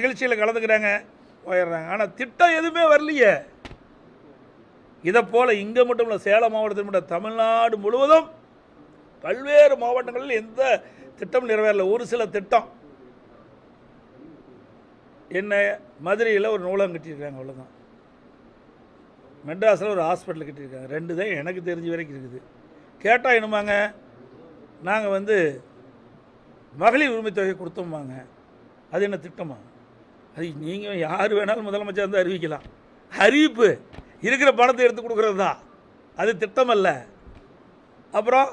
நிகழ்ச்சியில் கலந்துக்கிறாங்க போயிடுறாங்க. ஆனால் திட்டம் எதுவுமே வரலையே. இதை போல் இங்கே மட்டும் இல்லை சேலம் மாவட்டத்தில் மட்டும் தமிழ்நாடு முழுவதும் பல்வேறு மாவட்டங்களில் எந்த திட்டம் நிறைவேறல. ஒரு சில திட்டம். என்ன மதுரையில் ஒரு நூலகம் கட்டியிருக்காங்க அவ்வளோதான் மெட்ராஸில் ஒரு ஹாஸ்பிட்டல் கட்டியிருக்காங்க. ரெண்டு தான் எனக்கு தெரிஞ்ச வரைக்கும் இருக்குது. கேட்டால் என்னமாங்க நாங்கள் வந்து மகளிர் உரிமை தொகை கொடுத்தோம்பாங்க அது என்ன திட்டமாக அது நீங்கள் யார் வேணாலும் முதலமைச்சர் வந்து அறிவிக்கலாம். அறிவிப்பு இருக்கிற பணத்தை எடுத்து கொடுக்குறது தான் அது திட்டம் அல்ல அப்புறம்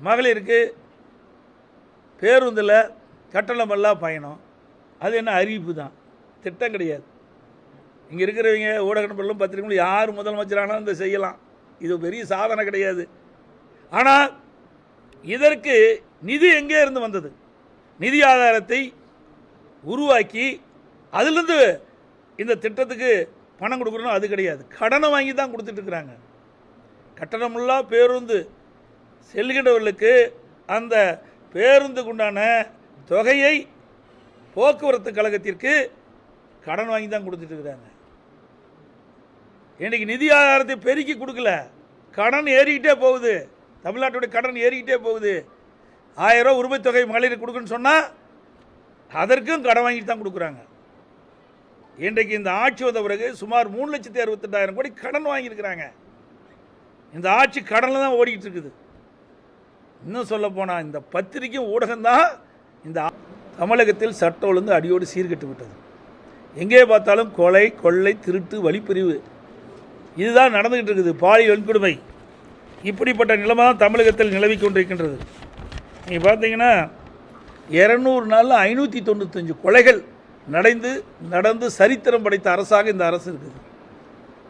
மகளிருக்கு பேருந்தில் கட்டணமெல்லாம் பயணம். அது என்ன அறிவிப்பு தான்? திட்டம் கிடையாது. இங்கே இருக்கிறவங்க ஊடக நண்பர்களும் பத்திரிகைகளும் யார் முதலமைச்சரானாலும் இதை செய்யலாம். இது பெரிய சாதனை கிடையாது. ஆனால் இதற்கு நிதி எங்கே இருந்து வந்தது? நிதி ஆதாரத்தை உருவாக்கி அதுலேருந்து இந்த திட்டத்துக்கு பணம் கொடுக்குறோம் அது கிடையாது. கடனை வாங்கி தான் கொடுத்துட்டு இருக்கிறாங்க. பேருந்து செல்கிறவர்களுக்கு அந்த பேருந்துக்குண்டான தொகையை போக்குவரத்து கழகத்திற்கு கடன் வாங்கி தான் கொடுத்துட்டு இருக்கிறாங்க. நிதி ஆதாரத்தை பெருக்கி கொடுக்கல. கடன் ஏறிக்கிட்டே போகுது. தமிழ்நாட்டுடைய கடன் ஏறிக்கிட்டே போகுது. ஆயிரம் ரூபா உரிமைத் தொகை மகளிர் கொடுக்குன்னு சொன்னால் அதற்கும் கடன் வாங்கிட்டு தான் கொடுக்குறாங்க. இன்றைக்கு இந்த ஆட்சி வந்த பிறகு சுமார் மூணு லட்சத்தி அறுபத்தெட்டாயிரம் கோடி கடன் வாங்கியிருக்கிறாங்க. இந்த ஆட்சி கடனில் தான் ஓடிக்கிட்டு இருக்குது இன்னும் சொல்ல போனால் இந்த பத்திரிக்கையும் ஊடகம்தான் இந்த தமிழகத்தில் சட்ட ஒழுங்கு அடியோடு சீர்கெட்டு விட்டது. எங்கே பார்த்தாலும் கொலை கொள்ளை திருட்டு வழிப்பிரிவு. இதுதான் நடந்துகிட்டு இருக்குது பாலியல் வன்கொடுமை. இப்படிப்பட்ட நிலைமை தான் தமிழகத்தில் நிலவி கொண்டிருக்கின்றது. நீங்கள் பார்த்தீங்கன்னா இரநூறு நாளில் ஐநூற்றி தொண்ணூத்தஞ்சு கொலைகள் நடந்து நடந்து சரித்திரம் படைத்த அரசாக இந்த அரசு இருக்குது.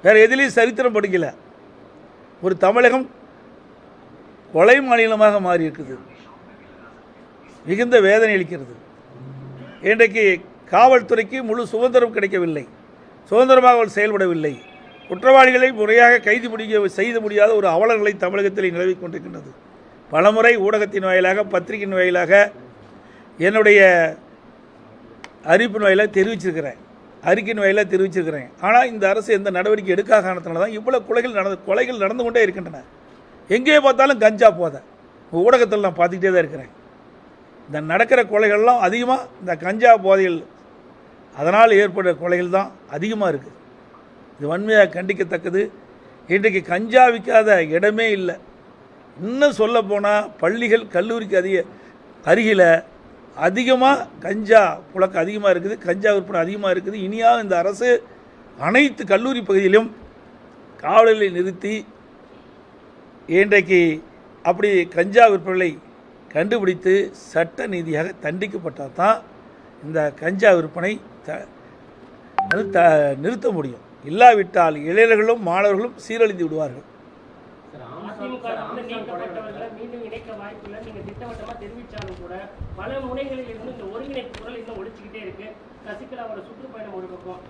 வேறு எதுலேயும் சரித்திரம் படிக்கல. ஒரு தமிழகம் கொலை மாநிலமாக மாறி இருக்குது. மிகுந்த வேதனை அளிக்கிறது. இன்றைக்கு காவல்துறைக்கு முழு சுதந்திரம் கிடைக்கவில்லை. சுதந்திரமாக அவள் செயல்படவில்லை. குற்றவாளிகளை முறையாக கைது முடிய செய்து முடியாத ஒரு அவலர்களை தமிழகத்தில் நிலவிக் கொண்டிருக்கின்றது. பலமுறை ஊடகத்தின் வாயிலாக பத்திரிகையின் வாயிலாக என்னுடைய அறிவிப்பின் வாயிலாக தெரிவிச்சிருக்கிறேன். அறிக்கையின் வாயிலாக தெரிவிச்சிருக்கிறேன். ஆனால் இந்த அரசு எந்த நடவடிக்கை எடுக்காத காரணத்தினால தான் இவ்வளோ கொலைகள் நடந்து கொலைகள் நடந்து கொண்டே இருக்கின்றன. எங்கே பார்த்தாலும் கஞ்சா போதை. ஊடகத்தில் நான் பார்த்துக்கிட்டே தான் இருக்கிறேன். இந்த நடக்கிற கொலைகள்லாம் அதிகமாக இந்த கஞ்சா போதைகள் அதனால் ஏற்படுற கொலைகள் தான் அதிகமாக இருக்குது இது வன்மையாக கண்டிக்கத்தக்கது. இன்றைக்கு கஞ்சா விற்காத இடமே இல்லை. இன்னும் சொல்ல போனால் பள்ளிகள் கல்லூரிக்கு அதிக அருகில் அதிகமாக கஞ்சா புழக்கம் அதிகமாக இருக்குது கஞ்சா விற்பனை அதிகமாக இருக்குது இனியாக இந்த அரசு அனைத்து கல்லூரி பகுதியிலும் காவலர்களை நிறுத்தி இன்றைக்கு அப்படி கஞ்சா விற்பனை கண்டுபிடித்து சட்ட நீதியாக தண்டிக்கப்பட்டால் தான் இந்த கஞ்சா விற்பனை த நிறுத்த நிறுத்த முடியும் இல்லாவிட்டால் இளைஞர்களும் மாணவர்களும் சீரழிந்து விடுவார்கள் அதிமுக நீக்கப்பட்டவர்களை மீண்டும் இணைக்க வாய்ப்பில்லை நீங்கள் திட்டவட்டமாக தெரிவித்தாலும் கூட பல முனைகளில் இருந்து இந்த ஒருங்கிணைப்பு குரல் இன்னும் ஒழிச்சுக்கிட்டே இருக்கு. சசிகலாவோட சுற்றுப்பயணம் ஒரு பக்கம்.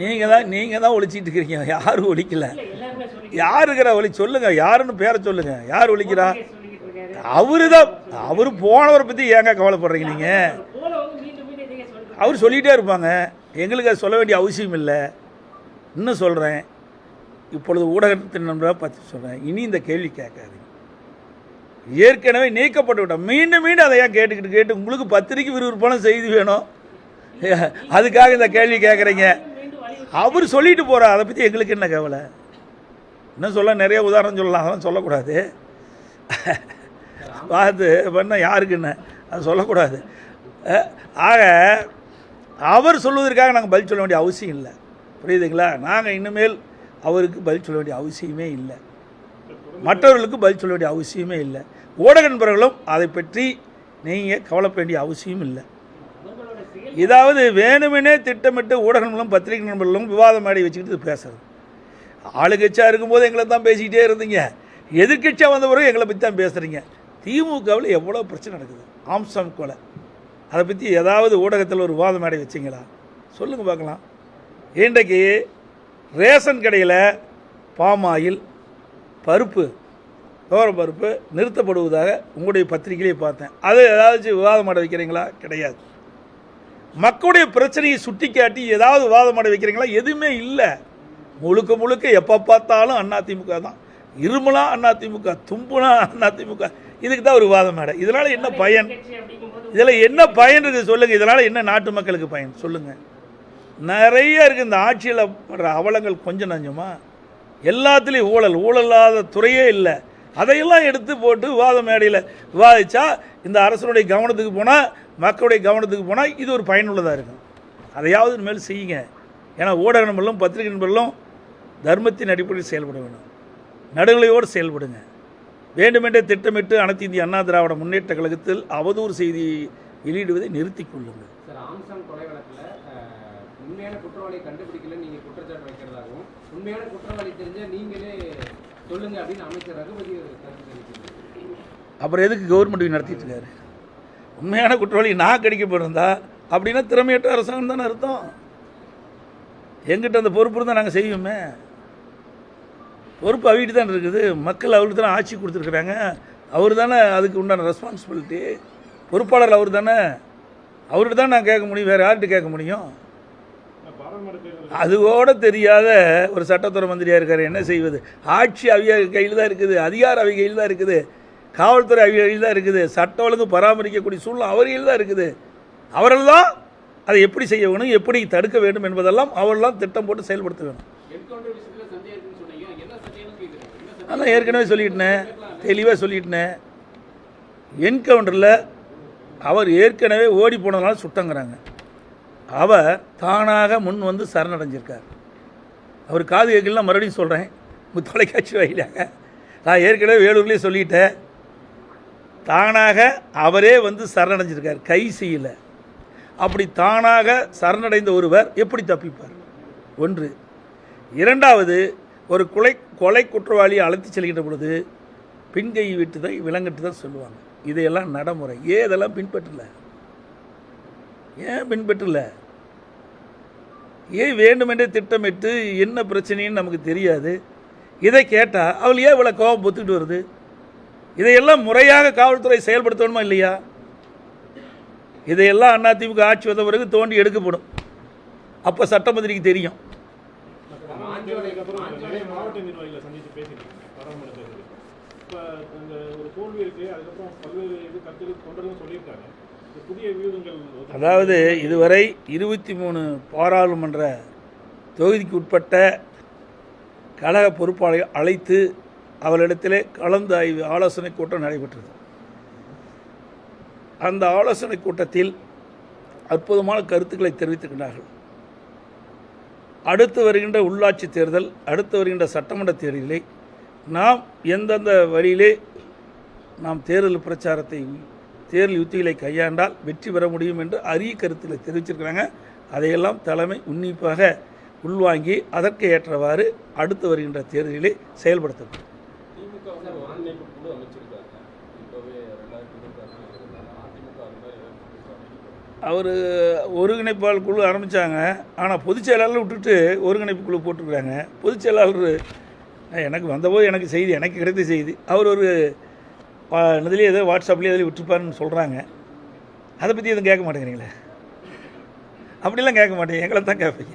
நீங்கள் தான் நீங்கள் தான் ஒழிச்சிட்டு இருக்கிறீங்க யாரும் ஒழிக்கல இல்ல எல்லாருமே சொல்லி யார் இருக்கிற ஒளி சொல்லுங்கள் யாருன்னு பேரை சொல்லுங்கள் யார் ஒழிக்கிறா அவரு தான் அவர் போனவரை பற்றி ஏங்க கவலைப்படுறீங்க சொல்லிட்டு அவர் சொல்லிகிட்டே இருப்பாங்க. எங்களுக்கு அது சொல்ல வேண்டிய அவசியம் இல்லை. இன்னும் சொல்கிறேன் இப்பொழுது ஊடகத்தின் நண்பராக பார்த்து சொல்கிறேன் இனி இந்த கேள்வி கேட்காதீங்க. ஏற்கனவே நீக்கப்பட்டு விட்டோம். மீண்டும் மீண்டும் அதை ஏன் கேட்டுக்கிட்டு கேட்டு உங்களுக்கு பத்திரிக்கை விறுவிறுப்பான செய்தி வேணும். அதுக்காக இந்த கேள்வி கேட்குறீங்க அவர் சொல்லிட்டு போகிறார் அதை பற்றி எங்களுக்கு என்ன கவலை? இன்னும் சொல்ல நிறைய உதாரணம் சொல்லலாம். அதெல்லாம் சொல்லக்கூடாது. பார்த்து பண்ண யாருக்கு என்ன? அது சொல்லக்கூடாது. ஆக அவர் சொல்வதற்காக நாங்கள் பதில் சொல்ல வேண்டிய அவசியம் இல்லை. புரியுதுங்களா? நாங்கள் இனிமேல் அவருக்கு பதில் சொல்ல வேண்டிய அவசியமே இல்லை. மற்றவர்களுக்கு பதில் சொல்ல வேண்டிய அவசியமே இல்லை. ஊடக நண்பர்களும் அதை பற்றி நீங்கள் கவலைப்பட வேண்டிய அவசியம் இல்லை. ஏதாவது வேணுமெனே திட்டமிட்டு ஊடகங்களும் பத்திரிகை நண்பர்களும் விவாதம் மேடை வச்சுக்கிட்டு பேசுறது. ஆளுங்கட்சியாக இருக்கும்போது எங்களை தான் பேசிக்கிட்டே இருந்தீங்க. எதிர்க்கட்சியாக வந்த பிறகு எங்களை பற்றி தான் பேசுகிறீங்க திமுகவில் எவ்வளோ பிரச்சனை நடக்குது? ஆம்சம் கொலை. அதை பற்றி ஏதாவது ஊடகத்தில் ஒரு விவாத மேடை வச்சிங்களா? சொல்லுங்கள் பார்க்கலாம். இன்றைக்கு ரேஷன் கடையில் பாமாயில் பருப்பு தோரம் பருப்பு நிறுத்தப்படுவதாக உங்களுடைய பத்திரிகையிலே பார்த்தேன். அது ஏதாச்சும் விவாதம் மேடை வைக்கிறீங்களா? கிடையாது. மக்களுடைய பிரச்சனையை சுட்டிக்காட்டி ஏதாவது வாதம் அடை வைக்கிறீங்களா? எதுவுமே இல்லை. முழுக்க முழுக்க எப்போ பார்த்தாலும் அதிமுக தான். இருமலா அதிமுக தும்புனா அதிமுக. இதுக்கு தான் ஒரு வாதம் மேடை. இதனால் என்ன பயன்? இதில் என்ன பயன் இருக்குது சொல்லுங்கள் இதனால் என்ன நாட்டு மக்களுக்கு பயன் சொல்லுங்கள் நிறைய இருக்குது இந்த ஆட்சியில் படுற அவலங்கள் கொஞ்சம் நஞ்சமா? எல்லாத்துலேயும் ஊழல் ஊழலாத துறையே இல்லை. அதையெல்லாம் எடுத்து போட்டு விவாத மேடையில் விவாதித்தா இந்த அரசனுடைய கவனத்துக்கு போனால் மக்களுடைய கவனத்துக்கு போனால் இது ஒரு பயனுள்ளதாக இருக்கும். அதையாவது இனிமேல் செய்யுங்க. ஏன்னா ஊடக நண்பர்களும் பத்திரிகை நண்பர்களும் தர்மத்தின் அடிப்படையில் செயல்பட வேண்டும். நடுநிலையோடு செயல்படுங்க. வேண்டுமென்றே திட்டமிட்டு அனைத்து இந்திய அண்ணா திராவிட முன்னேற்ற கழகத்தில் அவதூறு செய்தி வெளியிடுவதை நிறுத்திக் கொள்ளுங்கள். உண்மையான குற்றவாளியை கண்டுபிடிக்கல நீங்கள் குற்றச்சாட்டு வைக்கிறதாகவும் உண்மையான குற்றவாளி தெரிஞ்சால் நீங்களே சொல்லுங்க அப்படின்னு அமைச்சர் ரகுபதி கருத்து தெரிவிக்கிறார். அப்புறம் எதுக்கு கவர்மெண்ட் நடத்திட்டு இருக்காரு? உண்மையான குற்றவாளி நான் கடிக்கப்பட்டிருந்தா அப்படின்னா திறமையற்ற அரசாங்கம் தானே அர்த்தம். எங்கிட்ட அந்த பொறுப்பு இருந்தால் நாங்கள் செய்வோமே. பொறுப்பு அவகிட்ட தான் இருக்குது. மக்கள் அவருக்கு தானே ஆட்சி கொடுத்துருக்குறாங்க. அவர் தானே அதுக்கு உண்டான ரெஸ்பான்சிபிலிட்டி பொறுப்பாளர் அவர் தானே. அவர்கிட்ட தான் நான் கேட்க முடியும். வேறு யார்கிட்ட கேட்க முடியும்? அதுவோட தெரியாத ஒரு சட்டத்துறை மந்திரியாக இருக்கார் என்ன செய்வது? ஆட்சி அவிய கையில் தான் இருக்குது அதிகாரம் அவி கையில் தான் இருக்குது காவல்துறை அவி கையில் தான் இருக்குது சட்ட ஒழுங்கு பராமரிக்கக்கூடிய சூழ்நிலை அவர் கையில் தான் இருக்குது. அவர்கள் தான் அதை எப்படி செய்ய வேணும் எப்படி தடுக்க வேண்டும் என்பதெல்லாம் அவரெல்லாம் திட்டம் போட்டு செயல்படுத்த வேணும் அதான் ஏற்கனவே சொல்லிட்டேன் தெளிவாக சொல்லிட்டேன். என்கவுண்டரில் அவர் ஏற்கனவே ஓடி போனதுனால சுட்டங்கிறாங்க. அவர் தானாக முன் வந்து சரணடைஞ்சிருக்கார். அவர் காது கேட்கலாம் மறுபடியும் சொல்கிறேன் உங்கள் தொலைக்காட்சி வாயிலாக நான் ஏற்கனவே வேலூர்லேயே சொல்லிட்டேன். தானாக அவரே வந்து சரணடைஞ்சிருக்கார். கை செய்யலை. அப்படி தானாக சரணடைந்த ஒருவர் எப்படி தப்பிப்பார்? ஒன்று. இரண்டாவது ஒரு கொலை கொலை குற்றவாளியை அழைத்து செல்கின்ற பொழுது பின்கை விட்டு தான் விலங்கிட்டு தான் சொல்லுவாங்க. இதையெல்லாம் நடைமுறை. ஏதெல்லாம் பின்பற்றலை? ஏன் பின்பற்றல? ஏன் வேண்டுமென்றே திட்டமிட்டு என்ன பிரச்சனைன்னு நமக்கு தெரியாது. இதை கேட்டால் அவள் ஏன் இவ்வளோ கோபம் பொத்துக்கிட்டு வருது? இதையெல்லாம் முறையாக காவல்துறை செயல்படுத்தணுமா இல்லையா? இதையெல்லாம் அதிமுக ஆட்சி வந்த பிறகு தோண்டி எடுக்கப்படும். அப்போ சட்டமந்திரிக்கு தெரியும். இப்போ அந்த ஒரு தோல்வி இருக்கு அதுக்கப்புறம் பல்வேறு இது கருத்துக்கள் தொண்டர்களும் சொல்லியிருக்காங்க. புதிய வியூகங்கள் அதாவது இதுவரை இருபத்தி மூணு பாராளுமன்ற தொகுதிக்கு உட்பட்ட கழக பொறுப்பாளர்கள் அழைத்து அவர்களிடத்திலே கலந்து ஆய்வு ஆலோசனை கூட்டம் நடைபெற்றது. அந்த ஆலோசனை கூட்டத்தில் அற்புதமான கருத்துக்களை தெரிவித்திருக்கிறார்கள். அடுத்து வருகின்ற உள்ளாட்சி தேர்தல் அடுத்து வருகின்ற சட்டமன்ற தேர்தலிலே நாம் எந்தெந்த வழியிலே நாம் தேர்தல் பிரச்சாரத்தை தேர்தல் யுத்திகளை கையாண்டால் வெற்றி பெற முடியும் என்று அரிய கருத்தில் தெரிவிச்சிருக்கிறாங்க. அதையெல்லாம் தலைமை உன்னிப்பாக உள்வாங்கி அதற்கு ஏற்றவாறு அடுத்து வருகின்ற தேர்தலிலே செயல்படுத்தப்படும். அவர் ஒருங்கிணைப்பாளர் குழு ஆரம்பித்தாங்க ஆனால் பொதுச் செயலாளர் விட்டுட்டு ஒருங்கிணைப்பு குழு போட்டிருக்கிறாங்க. பொதுச் செயலாளர் எனக்கு வந்தபோது எனக்கு செய்தி எனக்கு கிடைத்த செய்தி. அவர் ஒரு இதுலேயே ஏதோ வாட்ஸ்அப்லேயே எதில் விட்டுருப்பாருன்னு சொல்கிறாங்க அதை பற்றி எதுவும் கேட்க மாட்டேங்கிறீங்களே? அப்படிலாம் கேட்க மாட்டேங்க எங்களை தான் கேட்பீங்க.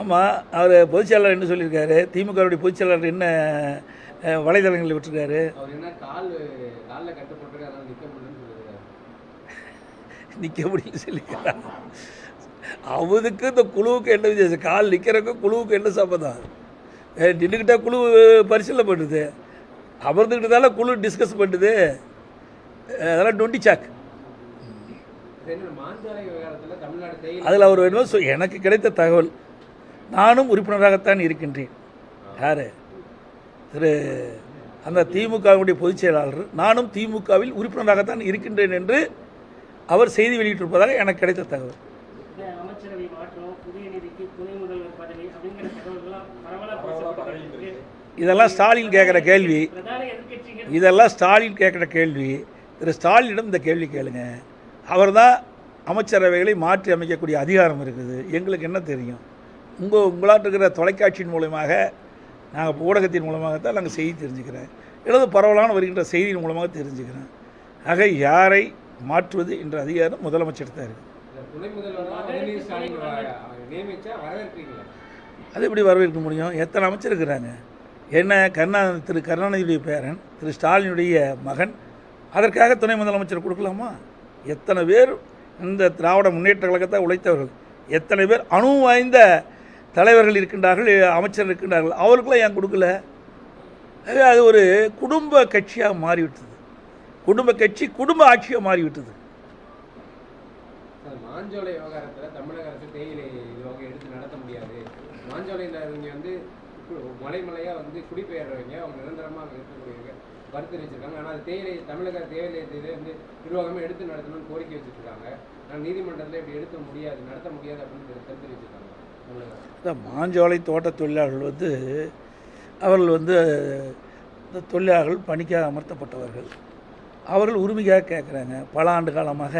ஆமாம் அவர் பொதுச் செயலாளர் என்ன சொல்லியிருக்காரு? திமுகவுடைய பொதுச் செயலாளர் என்ன வலைதளங்களில் விட்டுருக்காரு? நிற்க முடியல சொல்லிக்கிறார் அவனுக்கு இந்த குழுவுக்கு என்ன வித்தியாசம் கால் நிற்கிறக்கும் குழுவுக்கு என்ன சம்மதம் நின்றுக்கிட்டா குழு பரிசீலனை பண்ணுது. அமர்ந்துக்கிட்டு தானே குழு டிஸ்கஸ் பண்ணுது. அதெல்லாம் டொண்டி சாக் அதில் அவர் சொ- எனக்கு கிடைத்த தகவல் நானும் உறுப்பினராகத்தான் இருக்கின்றேன். யார்? திரு அந்த திமுகவுடைய பொதுச் செயலாளர். நானும் திமுகவில் உறுப்பினராகத்தான் இருக்கின்றேன் என்று அவர் செய்தி வெளியிட்டிருப்பதாக எனக்கு கிடைத்த தகவல். இதெல்லாம் ஸ்டாலின் கேட்குற கேள்வி. இதெல்லாம் ஸ்டாலின் கேட்குற கேள்வி. திரு ஸ்டாலினிடம் இந்த கேள்வி கேளுங்க. அவர்தான் அமைச்சரவைகளை மாற்றி அமைக்கக்கூடிய அதிகாரம் இருக்குது. எங்களுக்கு என்ன தெரியும்? உங்கள் உங்களாட்ட இருக்கிற தொலைக்காட்சியின் மூலமாக நாங்கள் ஊடகத்தின் மூலமாக தான் நாங்கள் செய்தி தெரிஞ்சுக்கிறேன். எனது பரவலான வருகின்ற செய்தியின் மூலமாக தெரிஞ்சுக்கிறேன். ஆக யாரை மாற்றுவது என்ற அதிகாரம் முதலமைச்சர் தான் இருக்குது. அது எப்படி வரவேற்க முடியும்? எத்தனை அமைச்சர் இருக்கிறாங்க? என்ன கருணா திரு கருணாநிதியுடைய பேரன் திரு ஸ்டாலினுடைய மகன் அதற்காக துணை முதலமைச்சர் கொடுக்கலாமா? எத்தனை பேர் இந்த திராவிட முன்னேற்ற கழகத்தை உழைத்தவர்கள்? எத்தனை பேர் அணு வாய்ந்த தலைவர்கள் இருக்கின்றார்கள் அமைச்சர் இருக்கின்றார்கள் அவருக்கெல்லாம் ஏன் கொடுக்கல? அது ஒரு குடும்ப கட்சியாக மாறிவிட்டது. குடும்ப கட்சி குடும்ப ஆட்சியாக மாறிவிட்டது. மாஞ்சோலை விவகாரத்தில் தமிழக அரசு தேயிலை எடுத்து நடத்த முடியாது. மாஞ்சோலையில் இங்கே வந்து மலைமலையாக மலைமலையா வந்து குடிபெயர்றவங்க அவங்க நிரந்தரமாக இருக்கக்கூடியவங்க கருத்து தெரிவிச்சிருக்காங்க ஆனால் அது தேயிலை தமிழக தேயிலை இதை வந்து நிர்வாகமே எடுத்து நடத்தணும்னு கோரிக்கை வச்சுருக்காங்க. ஆனால் நீதிமன்றத்தில் இப்படி எடுக்க முடியாது நடத்த முடியாது அப்படின்னு கருத்து வச்சுருக்காங்க இந்த மாஞ்சோலை தோட்ட தொழிலாளர்கள் வந்து அவர்கள் வந்து இந்த தொழிலாளர்கள் பணிக்காக அமர்த்தப்பட்டவர்கள். அவர்கள் உரிமையாக கேட்குறாங்க பல ஆண்டு காலமாக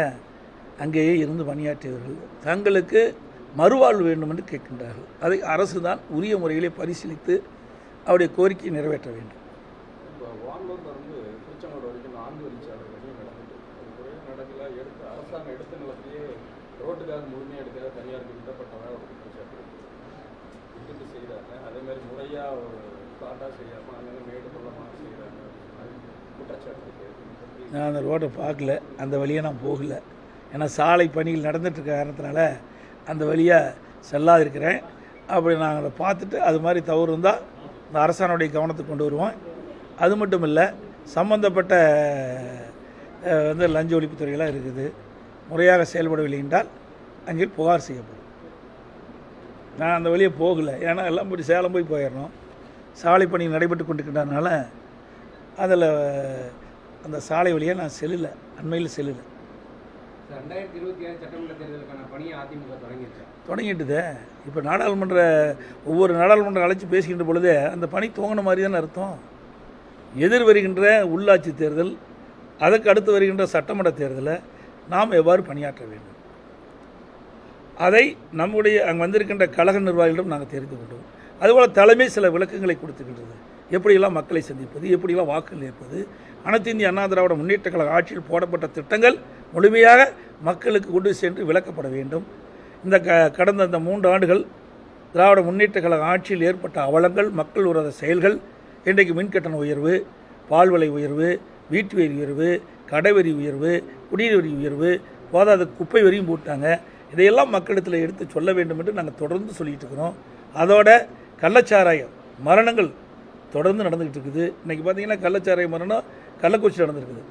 அங்கேயே இருந்து பணியாற்றியவர்கள். தங்களுக்கு மறுவாழ்வு வேண்டும் என்று கேட்கின்றார்கள். அதை அரசு தான் உரிய முறையிலே பரிசீலித்து அவருடைய கோரிக்கையை நிறைவேற்ற வேண்டும். நான் அந்த ரோட்டை பார்க்கல. அந்த வழியை நான் போகல. ஏன்னா சாலை பணிகள் நடந்துட்டு இருக்க காரணத்தினால அந்த வழியாக செல்லாதிருக்கிறேன். அப்படி நாங்கள் அதை பார்த்துட்டு அது மாதிரி தவறு இருந்தால் இந்த அரசாணுடைய கவனத்துக்கு கொண்டு வருவோம். அது மட்டும் இல்லை சம்பந்தப்பட்ட வந்து லஞ்ச ஒழிப்புத்துறையெல்லாம் இருக்குது. முறையாக செயல்படவில்லை என்றால் அங்கே புகார் செய்யப்படும். நான் அந்த வழியை போகலை. ஏன்னா எல்லாம் போய் சேலம் போய் போயிடணும். சாலை பணி நடைபெற்று கொண்டிருக்கின்றனால அதில் அந்த சாலை வழியாக நான் செல்லலை. அண்மையில் செல்லலை. ரெண்டாயிரத்தி இருபத்தி ஏழு சட்டமன்ற தேர்தலுக்கான பணியை அதிமுக தொடங்கிடுச்சு. தொடங்கிட்டுதே. இப்போ நாடாளுமன்ற ஒவ்வொரு நாடாளுமன்றம் அழைச்சி பேசுகின்ற பொழுதே அந்த பணி துவங்கின மாதிரி தானே அர்த்தம்? எதிர் வருகின்ற உள்ளாட்சி தேர்தல் அதற்கு அடுத்து வருகின்ற சட்டமன்ற தேர்தலை நாம் எவ்வாறு பணியாற்ற வேண்டும்? அதை நம்முடைய அங்கே வந்திருக்கின்ற கழக நிர்வாகிகளிடம் நாங்கள் தெரிந்து கொண்டோம். அதுபோல் தலைமை சில விளக்கங்களை கொடுத்துக்கின்றது. எப்படியெல்லாம் மக்களை சந்திப்பது எப்படியெல்லாம் வாக்குகள் ஏற்பது அனைத்து இந்திய அண்ணா திராவிட முன்னேற்ற கழக ஆட்சியில் போடப்பட்ட திட்டங்கள் முழுமையாக மக்களுக்கு கொண்டு சென்று விளக்கப்பட வேண்டும். இந்த க கடந்த இந்த மூன்று ஆண்டுகள் திராவிட முன்னேற்ற கழக ஆட்சியில் ஏற்பட்ட அவலங்கள் மக்கள் உரத செயல்கள் இன்றைக்கு மின்கட்டண உயர்வு பால் விலை உயர்வு வீட்டு வரி உயர்வு கடைவரி உயர்வு குடிநீர் வரி உயர்வு போதாத குப்பை வரியும் போட்டாங்க. இதையெல்லாம் மக்களிடத்தில் எடுத்து சொல்ல வேண்டும் என்று நாங்கள் தொடர்ந்து சொல்லிகிட்டு இருக்கிறோம். அதோட கள்ளச்சாராயம் மரணங்கள் தொடர்ந்து நடந்துக்கிட்டு இருக்குது. இன்றைக்கி பார்த்தீங்கன்னா கள்ளச்சாராய மரணம் கள்ளக்குறிச்சி நடந்திருக்குது.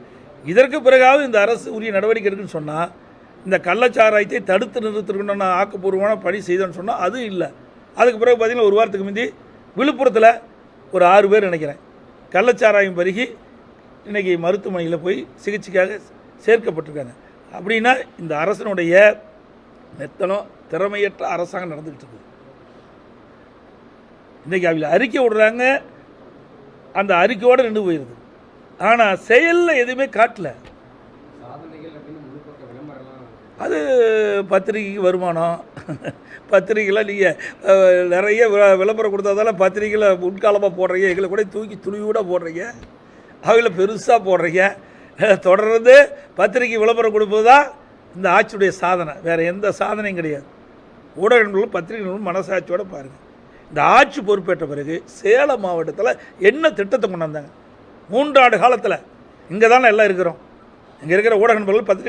இதற்கு பிறகாவது இந்த அரசு உரிய நடவடிக்கை எடுக்குன்னு சொன்னால் இந்த கள்ளச்சாராயத்தை தடுத்து நிறுத்திருக்கணும் நான் ஆக்கப்பூர்வமான பணி செய்தோன்னு சொன்னால் அது இல்லை. அதுக்கு பிறகு பார்த்தீங்கன்னா ஒரு வாரத்துக்கு முந்தி விழுப்புரத்தில் ஒரு ஆறு பேர் நினைக்கிறேன். கள்ளச்சாராயம் பருகி இன்றைக்கி மருத்துவமனையில் போய் சிகிச்சைக்காக சேர்க்கப்பட்டிருக்காங்க. அப்படின்னா இந்த அரசனுடைய மெத்தனம் திறமையற்ற அரசாங்கம் நடந்துக்கிட்டு இருக்குது. இன்றைக்கி அவங்க அறிக்கை விடுறாங்க. அந்த அறிக்கையோடு நின்று போயிடுது ஆனால் செயலில் எதுவுமே காட்டல. அது பத்திரிகைக்கு வருமானம். பத்திரிக்கையில் நீங்கள் நிறைய வி- விளம்பரம் கொடுத்ததால பத்திரிக்கையில் முன்காலமாக போடுறீங்க. எங்களை கூட தூக்கி துணியோட போடுறீங்க. அவங்கள பெருசாக போடுறீங்க. தொடர்ந்து பத்திரிக்கை விளம்பரம் கொடுப்பது தான் இந்த ஆட்சியுடைய சாதனை. வேறு எந்த சாதனையும் கிடையாது. ஊடகங்களும் பத்திரிகைகளும் மனசாட்சியோட பாருங்கள் இந்த ஆட்சி பொறுப்பேற்ற பிறகு சேலம் மாவட்டத்தில் என்ன திட்டத்தை கொண்டு வந்தாங்க? மூன்றாண்டு காலத்தில் இங்கே தானே எல்லாம் இருக்கிறோம். இங்கே இருக்கிற ஊடக நண்பர்கள் பத்திரிகை